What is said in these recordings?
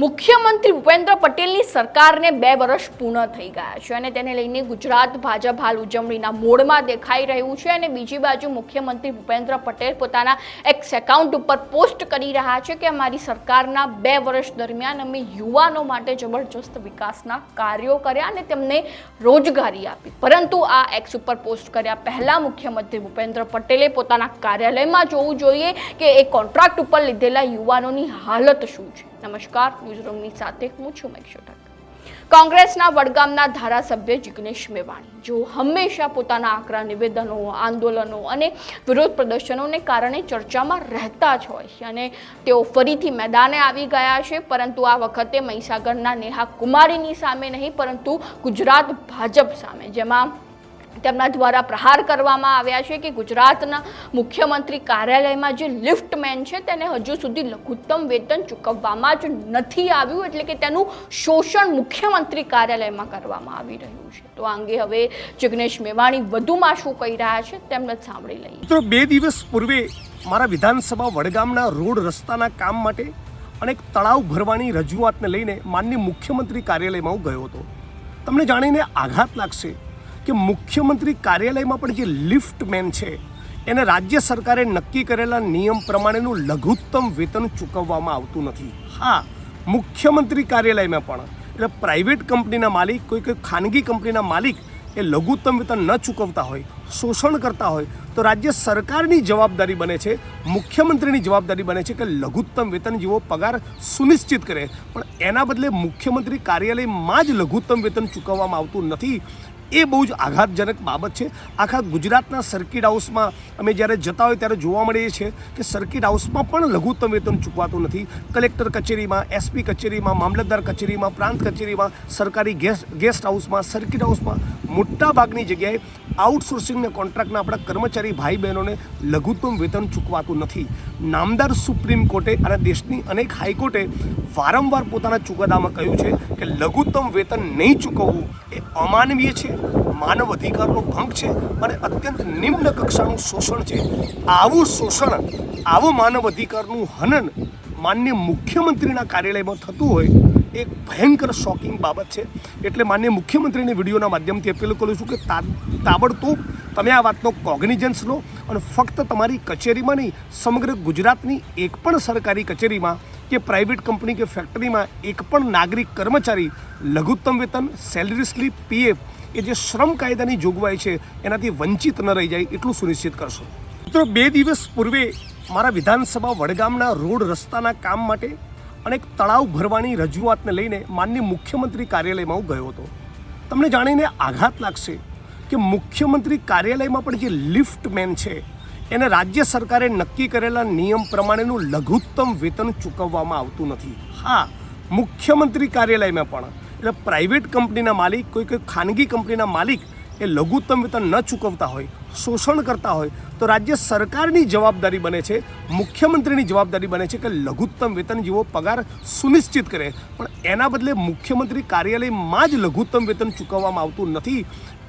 મુખ્યમંત્રી ભૂપેન્દ્ર પટેલની સરકારને બે વર્ષ પૂર્ણ થઈ ગયા છે અને તેને લઈને ગુજરાત ભાજપ હાલ ઉજવણીના મોડમાં દેખાઈ રહ્યું છે અને બીજી બાજુ મુખ્યમંત્રી ભૂપેન્દ્ર પટેલ પોતાના એક્સ એકાઉન્ટ ઉપર પોસ્ટ કરી રહ્યા છે કે અમારી સરકારના બે વર્ષ દરમિયાન અમે યુવાનો માટે જબરજસ્ત વિકાસના કાર્યો કર્યા અને તેમને રોજગારી આપી. પરંતુ આ એક્સ ઉપર પોસ્ટ કર્યા પહેલાં મુખ્યમંત્રી ભૂપેન્દ્ર પટેલે પોતાના કાર્યાલયમાં જોવું જોઈએ કે એ કોન્ટ્રાક્ટ ઉપર લીધેલા યુવાનોની હાલત શું છે. નમસ્કાર. ન્યૂઝરૂમની સાથે હું છું મેક્ષ કોંગ્રેસના વડગામના ધારાસભ્ય જિગ્નેશ મેવાણી જો હંમેશા પોતાના આકરા નિવેદનો, આંદોલનો અને વિરોધ પ્રદર્શનોને કારણે ચર્ચામાં રહેતા જ હોય છે અને તેઓ ફરીથી મેદાને આવી ગયા છે. પરંતુ આ વખતે મહીસાગરના નેહા કુમારીની સામે નહીં, પરંતુ ગુજરાત ભાજપ સામે, જેમાં તેમના દ્વારા પ્રહાર કરવામાં આવ્યા છે કે ગુજરાતના મુખ્યમંત્રી કાર્યાલયમાં જે લિફ્ટમેન છે તેને હજુ સુધી લઘુત્તમ વેતન ચૂકવવામાં જ નથી આવ્યું, એટલે કે તેનું શોષણ મુખ્યમંત્રી કાર્યાલયમાં કરવામાં આવી રહ્યું છે. તો આ અંગે હવે જિગ્નેશ મેવાણી વધુમાં શું કહી રહ્યા છે તેમને સાંભળી લઈએ. મિત્રો, બે દિવસ પૂર્વે મારા વિધાનસભા વડગામના રોડ રસ્તાના કામ માટે અને એક તળાવ ભરવાની રજૂઆતને લઈને માનની મુખ્યમંત્રી કાર્યાલયમાં હું ગયો હતો. તમને જાણીને આઘાત લાગશે. કે મુખ્યમંત્રી કાર્યાલયમાં પણ જે લિફ્ટ મેન છે, એને રાજ્ય સરકારે નક્કી કરેલા નિયમ પ્રમાણેનું લઘુત્તમ વેતન ચૂકવવામાં આવતું નથી. હા, મુખ્યમંત્રી કાર્યાલયમાં પણ. એટલે પ્રાઇવેટ કંપનીના માલિક, કોઈ કોઈ ખાનગી કંપનીના માલિક એ લઘુત્તમ વેતન ન ચૂકવતા હોય, શોષણ કરતા હોય, તો રાજ્ય સરકારની જવાબદારી બને છે, મુખ્યમંત્રીની જવાબદારી બને છે કે લઘુત્તમ વેતન જેવો પગાર સુનિશ્ચિત કરે. પણ એના બદલે મુખ્યમંત્રી કાર્યાલયમાં જ લઘુત્તમ વેતન ચૂકવવામાં આવતું નથી. એ બહુ જ આઘાતજનક બાબત છે. આખા ગુજરાતના સર્કિટ હાઉસમાં અમે જ્યારે જતા હોય ત્યારે જોવા મળીએ છીએ કે સર્કિટ હાઉસમાં પણ લઘુત્તમ વેતન ચૂકવાતું નથી. કલેક્ટર કચેરીમાં એસપી કચેરીમાં, મામલતદાર કચેરીમાં, પ્રાંત કચેરીમાં, સરકારી ગેસ્ટ ગેસ્ટ હાઉસમાં સર્કિટ હાઉસમાં મોટા ભાગની જગ્યાએ આઉટસોર્સિંગના કોન્ટ્રાક્ટના આપણા કર્મચારી ભાઈ બહેનોને લઘુત્તમ વેતન ચૂકવાતું નથી. નામદાર સુપ્રીમ કોર્ટે અને દેશની અનેક હાઈકોર્ટે વારંવાર પોતાના ચુકાદામાં કહ્યું છે કે લઘુત્તમ વેતન નહીં ચૂકવવું એ અમાનવીય છે, માનવ અધિકારનો ભંગ છે અને અત્યંત નિમ્ન કક્ષાનું શોષણ છે. આવું શોષણ, આવો માનવ અધિકારનું હનન માન્ય મુખ્યમંત્રીના કાર્યાલયમાં થતું હોય એક ભયંકર શોકિંગ બાબત છે. એટલે માન્ય મુખ્યમંત્રીને વિડીયોના માધ્યમથી અપીલ કરું છું કે તાબડતોબ તમે આ વાતનો કોગ્નિજન્સ લો અને ફક્ત તમારી કચેરીમાં નહીં, સમગ્ર ગુજરાતની એક પણ સરકારી કચેરીમાં કે પ્રાઇવેટ કંપની કે ફેક્ટરીમાં એક પણ નાગરિક કર્મચારી, લઘુત્તમ વેતન સેલરી સ્લીપ પીએફ એ જે શ્રમ કાયદાની જોગવાઈ છે એનાથી વંચિત ન રહી જાય એટલું સુનિશ્ચિત કરશો. મિત્રો, બે દિવસ પૂર્વે મારા વિધાનસભા વડગામના રોડ રસ્તાના કામ માટે અને એક તળાવ ભરવાની રજૂઆતને લઈને માનનીય મુખ્યમંત્રી કાર્યાલયમાં હું ગયો હતો. તમને જાણીને આઘાત લાગશે કે મુખ્યમંત્રી કાર્યાલયમાં પણ જે લિફ્ટ મેન છે, એને રાજ્ય સરકારે નક્કી કરેલા નિયમ પ્રમાણેનું લઘુત્તમ વેતન ચૂકવવામાં આવતું નથી. હા, મુખ્યમંત્રી કાર્યાલયમાં પણ. એટલે પ્રાઇવેટ કંપનીના માલિક, કોઈ કોઈ ખાનગી કંપનીના માલિક એ લઘુત્તમ વેતન ન ચૂકવતા હોય. શોષણ કરતા હોય, તો રાજ્ય સરકારની જવાબદારી બને છે, મુખ્યમંત્રીની જવાબદારી બને છે કે લઘુત્તમ વેતન જેવો પગાર સુનિશ્ચિત કરે. પણ એના બદલે મુખ્યમંત્રી કાર્યાલયમાં જ લઘુત્તમ વેતન ચૂકવવામાં આવતું નથી.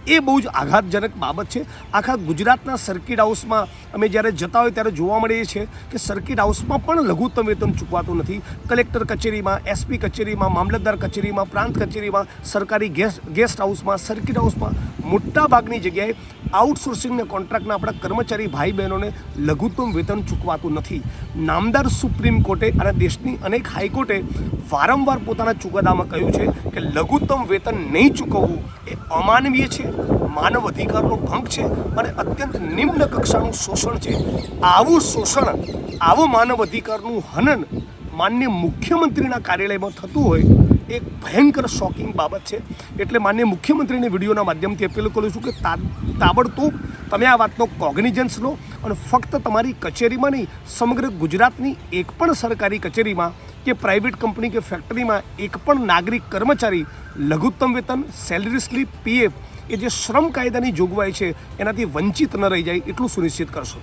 એ બહુ જ આઘાતજનક બાબત છે. આખા ગુજરાતના સર્કિટ હાઉસમાં અમે જ્યારે જતા હોય ત્યારે જોવા મળીએ છીએ કે સર્કિટ હાઉસમાં પણ લઘુત્તમ વેતન ચૂકવાતું નથી. કલેક્ટર કચેરીમાં એસપી કચેરીમાં, મામલતદાર કચેરીમાં, પ્રાંત કચેરીમાં, સરકારી ગેસ્ટ ગેસ્ટ હાઉસમાં સર્કિટ હાઉસમાં મોટા ભાગની જગ્યાએ આઉટસોર્સિંગના કોન્ટ્રાક્ટના આપણા કર્મચારી ભાઈ બહેનોને લઘુત્તમ વેતન ચૂકવાતું નથી. નામદાર સુપ્રીમ કોર્ટે અને દેશની અનેક હાઈકોર્ટે વારંવાર પોતાના ચુકાદામાં કહ્યું છે કે લઘુત્તમ વેતન નહીં ચૂકવવું એ અમાનવીય છે, માનવ અધિકારનો ભંગ છે અને અત્યંત નિમ્ન કક્ષાનું શોષણ છે. આવું શોષણ, આવો માનવ અધિકારનું હનન માન્ય મુખ્યમંત્રીના કાર્યાલયમાં થતું હોય એક ભયંકર શોકિંગ બાબત છે. એટલે માન્ય મુખ્યમંત્રીને વિડીયોના માધ્યમથી અપીલ કરું છું કે તા, તાબડતોબ તમે આ વાતનો કોગ્નિજન્સ લો અને ફક્ત તમારી કચેરીમાં નહીં, સમગ્ર ગુજરાતની એક પણ સરકારી કચેરીમાં કે પ્રાઇવેટ કંપની કે ફેક્ટરીમાં એક પણ નાગરિક કર્મચારી, લઘુત્તમ વેતન સેલરી સ્લીપ પીએફ એ જે શ્રમ કાયદાની જોગવાઈ છે, એનાથી વંચિત ન રહી જાય એટલું સુનિશ્ચિત કરશો.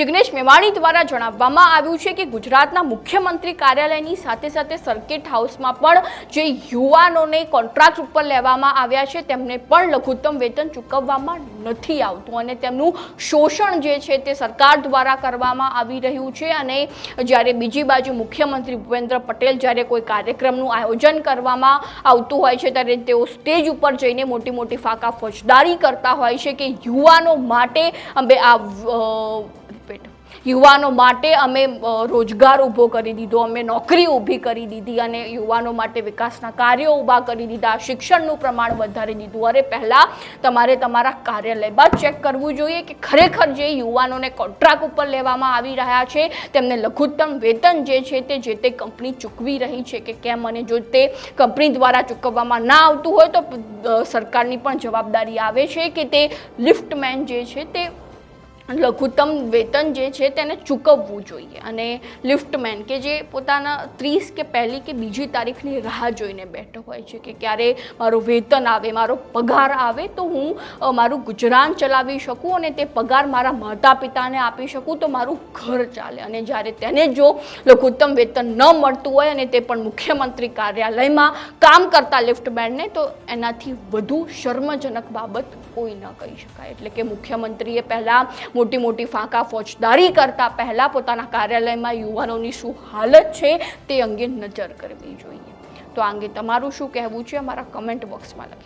જિગ્નેશ મેવાણી દ્વારા જણાવવામાં આવ્યું છે કે ગુજરાતના મુખ્યમંત્રી કાર્યાલયની સાથે સાથે સર્કિટ હાઉસમાં પણ જે યુવાનોને કોન્ટ્રાક્ટ ઉપર લેવામાં આવ્યા છે, તેમને પણ લઘુત્તમ વેતન ચૂકવવામાં નથી આવતું અને તેમનું શોષણ જે છે તે સરકાર દ્વારા કરવામાં આવી રહ્યું છે અને જ્યારે બીજી બાજુ મુખ્યમંત્રી ભૂપેન્દ્ર પટેલ જ્યારે કોઈ કાર્યક્રમનું આયોજન કરવામાં આવતું હોય છે, ત્યારે તેઓ સ્ટેજ ઉપર જઈને મોટી મોટી ફાંકા ફોજદારી કરતા હોય છે કે યુવાનો માટે અમે આ યુવાનો માટે અમે રોજગાર ઊભો કરી દીધો, અમે નોકરી ઊભી કરી દીધી અને યુવાનો માટે વિકાસના કાર્યો ઊભા કરી દીધા, શિક્ષણનું પ્રમાણ વધારી દીધું. અરે, પહેલાં તમારે તમારા કાર્યાલયમાં ચેક કરવું જોઈએ કે ખરેખર જે યુવાનોને કોન્ટ્રાક્ટ ઉપર લેવામાં આવી રહ્યા છે, તેમને લઘુત્તમ વેતન જે છે તે, જે તે કંપની ચૂકવી રહી છે કે કેમ? અને જો તે કંપની દ્વારા ચૂકવવામાં ના આવતું હોય તો સરકારની પણ જવાબદારી આવે છે કે તે લિફ્ટમેન જે છે તે લઘુત્તમ વેતન જે છે તેને ચૂકવવું જોઈએ. અને લિફ્ટમેન કે જે પોતાના ત્રીસ કે પહેલી કે બીજી તારીખની રાહ જોઈને બેઠો હોય છે કે ક્યારે મારું વેતન આવે, મારો પગાર આવે, તો હું મારું ગુજરાન ચલાવી શકું અને તે પગાર મારા માતા પિતાને આપી શકું, તો મારું ઘર ચાલે. અને જ્યારે તેને જો લઘુત્તમ વેતન ન મળતું હોય અને તે પણ મુખ્યમંત્રી કાર્યાલયમાં કામ કરતા લિફ્ટમેનને, તો એનાથી વધુ શર્મજનક બાબત કોઈ ન કહી શકાય. એટલે કે મુખ્યમંત્રીએ પહેલાં મોટી મોટી ફાંકા ફોજદારી કરતા પહેલાં પોતાના કાર્યાલયમાં યુવાનોની શું હાલત છે તે અંગે નજર કરવી જોઈએ. તો આ અંગે તમારું શું કહેવું છે? અમારા કમેન્ટ બોક્સમાં લખી